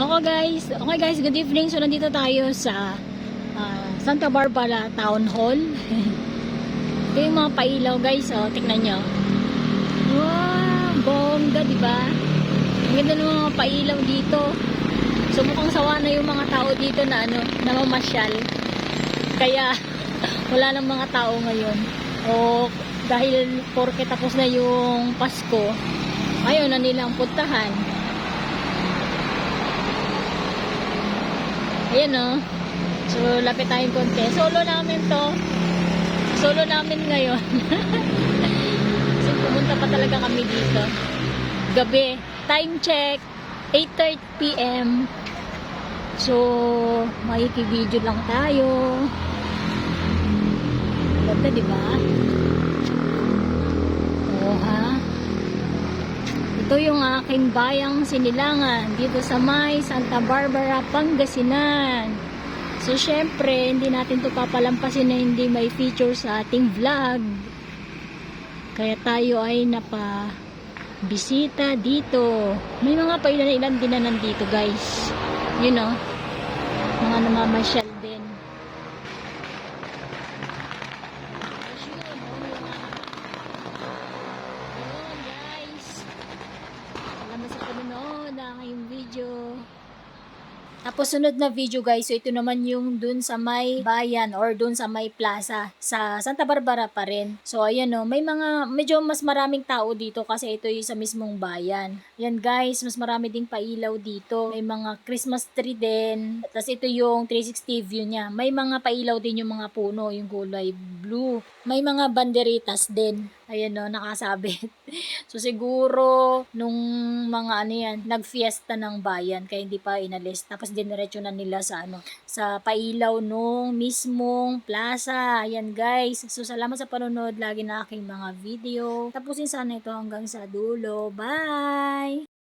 Okay guys, okay guys, good evening. So nandito tayo sa ah, Santa Barbara Town Hall. Ito yung mga pailaw guys, oh, tignan nyo. Wow, bongga, di ba? Ang ganda ng mga pailaw dito. So mukhang sawa na yung mga tao dito na ano, na mamasyal. Kaya wala nang mga tao ngayon. O dahil porke tapos na yung Pasko, ayaw na nilang puntahan. Ayan o. So, lapit tayong konti. Solo namin to. Solo namin ngayon. Kasi pumunta pa talaga kami dito. Gabi. Time check. 8.30pm. So, makikibideo lang tayo. Ganda, di ba? Ito yung aking bayang sinilangan dito sa May, Santa Barbara, Pangasinan. So, syempre, hindi natin to papalampasin na hindi may feature sa ating vlog. Kaya tayo ay napa bisita dito. May mga pailan-ilan din na nandito, guys. You know, mga namamasyal din. Tapos yun, oh, yung mga- Ayun, guys. Salamat sa panonood ng aking video. Tapos sunod na video guys, so ito naman yung dun sa may bayan or dun sa may plaza sa Santa Barbara pa rin. So ayan o, may mga medyo mas maraming tao dito kasi ito yung sa mismong bayan. Yan guys, mas marami ding pailaw dito. May mga Christmas tree din. Tapos ito yung 360 view niya. May mga pailaw din yung mga puno, yung kulay blue. May mga banderitas din. Ayan o, nakasabit. so siguro, nung mga ano yan, nagfiesta ng bayan, kaya hindi pa inalis. Tapos diniretso na nila sa ano, sa pailaw nung mismong plaza. Ayan guys. So salamat sa panonood lagi na aking mga video. Tapusin sana ito hanggang sa dulo. Bye!